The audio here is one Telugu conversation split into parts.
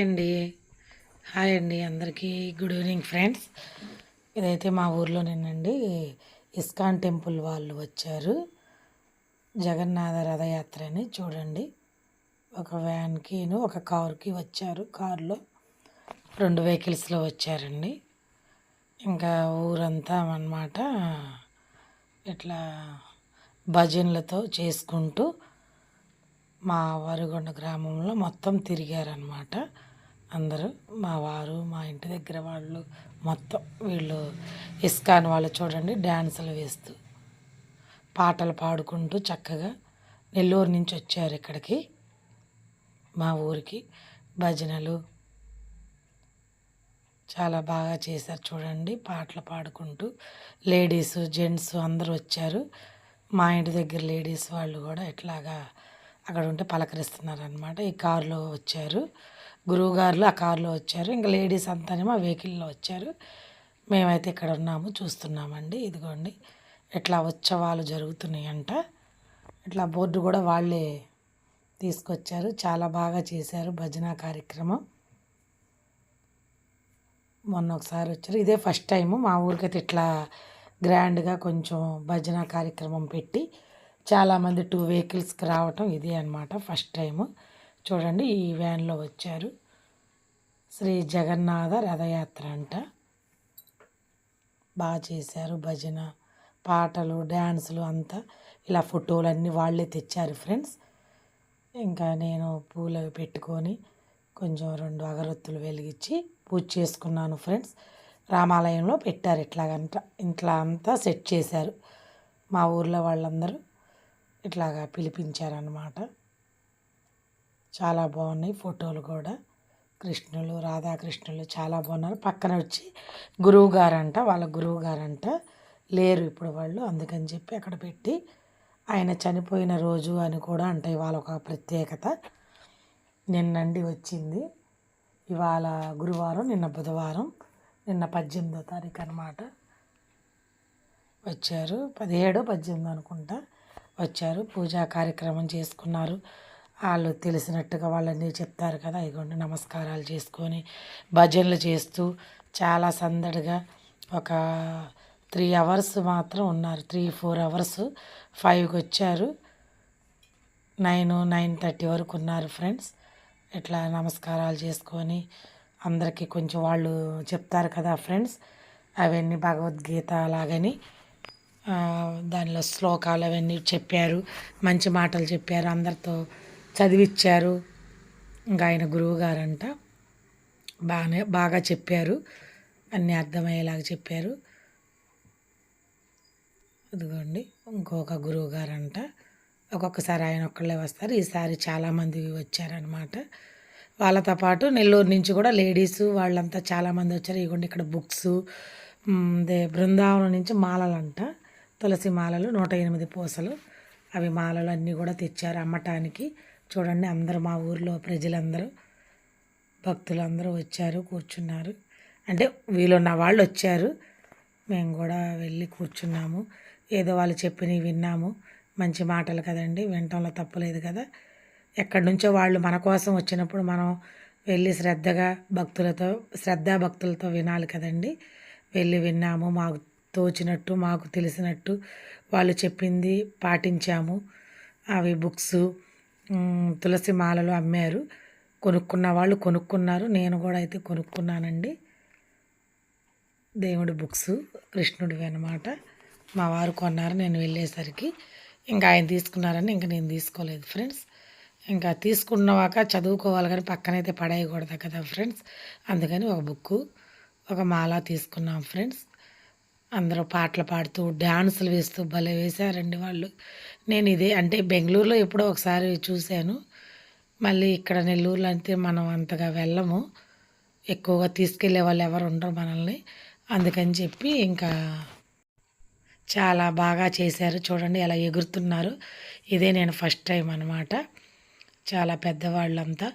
అండి. హాయ్ అండి అందరికీ. గుడ్ ఈవినింగ్ ఫ్రెండ్స్ ఇదైతే మా ఊర్లోనేనండి ఇస్కాన్ టెంపుల్ వాళ్ళు వచ్చారు. జగన్నాథ రథయాత్ర అని చూడండి. ఒక వ్యాన్కిను ఒక కార్కి వచ్చారు. కారులో రెండు వెహికల్స్లో వచ్చారండి. ఇంకా ఊరంతా అన్నమాట ఇట్లా భజనలతో చేసుకుంటూ మా వరిగొండ గ్రామంలో మొత్తం తిరిగారనమాట అందరూ మా వారు మా ఇంటి దగ్గర వాళ్ళు మొత్తం వీళ్ళు ఇస్కాన్ వాళ్ళు చూడండి డ్యాన్సులు వేస్తూ పాటలు పాడుకుంటూ చక్కగా నెల్లూరు నుంచి వచ్చారు ఇక్కడికి. మా ఊరికి భజనలు చాలా బాగా చేశారు చూడండి. పాటలు పాడుకుంటూ లేడీస్ జెంట్స్ అందరూ వచ్చారు. మా ఇంటి దగ్గర లేడీస్ వాళ్ళు కూడా ఇట్లాగా అక్కడ ఉంటే పలకరిస్తున్నారు అనమాట ఈ కారులో వచ్చారు. గురువుగారులు ఆ కారులో వచ్చారు. ఇంకా లేడీస్ అంతానేమో ఆ వెహికల్లో వచ్చారు. మేమైతే ఇక్కడ ఉన్నాము చూస్తున్నామండి. ఇదిగోండి. ఇట్లా ఉత్సవాలు జరుగుతున్నాయంట. ఇట్లా బోర్డు కూడా వాళ్ళే తీసుకొచ్చారు. చాలా బాగా చేశారు భజన కార్యక్రమం. మొన్న ఒకసారి వచ్చారు. ఇదే ఫస్ట్ టైము. మా ఊరికైతే ఇట్లా గ్రాండ్గా కొంచెం భజన కార్యక్రమం పెట్టి చాలామంది టూ వెహికల్స్కి రావటం ఇదే అనమాట ఫస్ట్ టైము. చూడండి ఈ వ్యాన్లో వచ్చారు. శ్రీ జగన్నాథ రథయాత్ర అంట. బాగా చేశారు భజన పాటలు డ్యాన్సులు అంతా. ఇలా ఫోటోలు అన్నీ వాళ్ళే తెచ్చారు ఫ్రెండ్స్. ఇంకా నేను పూలు పెట్టుకొని కొంచెం రెండు అగరొత్తులు వెలిగించి పూజ చేసుకున్నాను ఫ్రెండ్స్. రామాలయంలో పెట్టారు ఇట్లాగంట ఇంట్లో అంతా సెట్ చేశారు. మా ఊర్లో వాళ్ళందరూ ఇట్లాగా పిలిపించారనమాట చాలా బాగున్నాయి ఫోటోలు కూడా. కృష్ణులు రాధాకృష్ణులు చాలా బాగున్నారు. పక్కన వచ్చి గురువు గారంట వాళ్ళ గురువు గారంట లేరు ఇప్పుడు వాళ్ళు. అందుకని చెప్పి అక్కడ పెట్టి ఆయన చనిపోయిన రోజు అని కూడా అంటే ఇవాళ ఒక ప్రత్యేకత. నిన్నండి వచ్చింది. ఇవాళ గురువారం నిన్న బుధవారం నిన్న పద్దెనిమిదో తారీఖు అనమాట వచ్చారు పదిహేడు పద్దెనిమిది అనుకుంటా. వచ్చారు. పూజా కార్యక్రమం చేసుకున్నారు. వాళ్ళు తెలిసినట్టుగా వాళ్ళని చెప్తారు కదా ఇదిగోండి నమస్కారాలు చేసుకొని భజనలు చేస్తూ చాలా సందడిగా ఒక త్రీ అవర్స్ మాత్రం ఉన్నారు. త్రీ ఫోర్ అవర్స్ ఫైవ్కి వచ్చారు. నైన్ నైన్ థర్టీ వరకు ఉన్నారు ఫ్రెండ్స్. ఇట్లా నమస్కారాలు చేసుకొని అందరికీ కొంచెం వాళ్ళు చెప్తారు కదా ఫ్రెండ్స్. అవన్నీ భగవద్గీత అలాగని దానిలో శ్లోకాలు అవన్నీ చెప్పారు మంచి మాటలు చెప్పారు అందరితో చదివిచ్చారు. ఇంకా ఆయన గురువు గారంట బాగానే బాగా చెప్పారు. అన్నీ అర్థమయ్యేలాగా చెప్పారు. ఇదిగోండి ఇంకొక గురువు గారంట ఒక్కొక్కసారి ఆయన ఒక్కళ్ళే వస్తారు. ఈసారి చాలామంది వచ్చారనమాట వాళ్ళతో పాటు నెల్లూరు నుంచి కూడా లేడీస్ వాళ్ళంతా చాలామంది వచ్చారు. ఇదిగోండి ఇక్కడ బుక్స్ అదే బృందావనం నుంచి మాలలంట. తులసి మాలలు నూట ఎనిమిది పూసలు. అవి మాలలు అన్నీ కూడా తెచ్చారు అమ్మటానికి. చూడండి అందరూ మా ఊర్లో ప్రజలందరూ భక్తులందరూ వచ్చారు కూర్చున్నారు. అంటే వీలున్న వాళ్ళు వచ్చారు. మేము కూడా వెళ్ళి కూర్చున్నాము. ఏదో వాళ్ళు చెప్పినవి విన్నాము. మంచి మాటలు కదండి వినటంలో తప్పులేదు కదా. ఎక్కడి నుంచో వాళ్ళు మన కోసం వచ్చినప్పుడు మనం వెళ్ళి శ్రద్ధగా భక్తులతో శ్రద్ధా భక్తులతో వినాలి కదండి. వెళ్ళి విన్నాము మాకు తోచినట్టు మాకు తెలిసినట్టు వాళ్ళు చెప్పింది పాటించాము. అవి బుక్స్ తులసి మాలలు అమ్మారు. కొనుక్కున్న వాళ్ళు కొనుక్కున్నారు. నేను కూడా అయితే కొనుక్కున్నానండి. దేవుడి బుక్స్ కృష్ణుడివి అనమాట మా వారు కొన్నారు నేను వెళ్ళేసరికి. ఇంకా ఆయన తీసుకున్నారని ఇంకా నేను తీసుకోలేదు ఫ్రెండ్స్. ఇంకా తీసుకున్నాక చదువుకోవాలి కానీ పక్కనైతే పడేయకూడదు కదా ఫ్రెండ్స్. అందుకని ఒక బుక్కు ఒక మాల తీసుకున్నాం ఫ్రెండ్స్. అందరూ పాటలు పాడుతూ డ్యాన్సులు వేస్తూ భలే వేశారండి వాళ్ళు. నేను ఇదే అంటే బెంగళూరులో ఎప్పుడో ఒకసారి చూశాను. మళ్ళీ ఇక్కడ నెల్లూరులో అయితే మనం అంతగా వెళ్ళము. ఎక్కువగా తీసుకెళ్ళే వాళ్ళు ఎవరు ఉండరు మనల్ని. అందుకని చెప్పి ఇంకా చాలా బాగా చేశారు. చూడండి ఎలా ఎగురుతున్నారు. ఇదే నేను ఫస్ట్ టైం అనమాట చాలా పెద్దవాళ్ళంతా.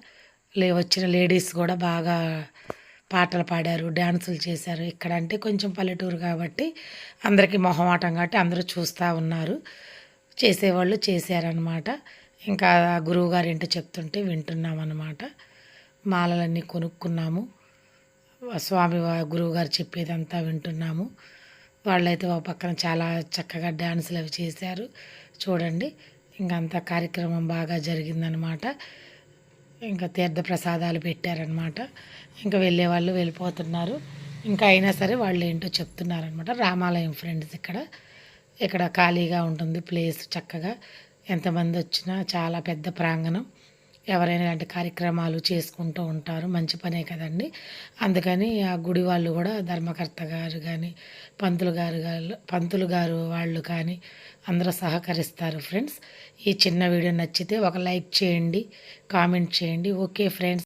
లే వచ్చిన లేడీస్ కూడా బాగా పాటలు పాడారు డ్యాన్సులు చేశారు. ఇక్కడ అంటే కొంచెం పల్లెటూరు కాబట్టి అందరికీ మొహమాటం కాబట్టి అందరూ చూస్తూ ఉన్నారు. చేసేవాళ్ళు చేశారనమాట ఇంకా గురువుగారు ఏంటో చెప్తుంటే వింటున్నాం అనమాట మాలలన్నీ కొనుక్కున్నాము. స్వామి గురువుగారు గురువు గారు చెప్పేదంతా వింటున్నాము. వాళ్ళైతే ఒక పక్కన చాలా చక్కగా డ్యాన్సులు అవి చేశారు. చూడండి ఇంకంతా కార్యక్రమం బాగా జరిగిందనమాట ఇంకా తీర్థ ప్రసాదాలు పెట్టారనమాట ఇంకా వెళ్ళే వాళ్ళు వెళ్ళిపోతున్నారు. ఇంకా అయినా సరే వాళ్ళు ఏంటో చెప్తున్నారనమాట రామాలయం ఫ్రెండ్స్ ఇక్కడ. ఇక్కడ ఖాళీగా ఉంటుంది ప్లేస్ చక్కగా. ఎంతమంది వచ్చినా చాలా పెద్ద ప్రాంగణం. ఎవరైనా ఇలాంటి కార్యక్రమాలు చేసుకుంటూ ఉంటారు. మంచి పనే కదండి. అందుకని ఆ గుడి వాళ్ళు కూడా ధర్మకర్త గారు కానీ పంతులు గారు గారు పంతులు గారు వాళ్ళు కానీ అందరూ సహకరిస్తారు ఫ్రెండ్స్. ఈ చిన్న వీడియో నచ్చితే ఒక లైక్ చేయండి కామెంట్ చేయండి. Okay friends.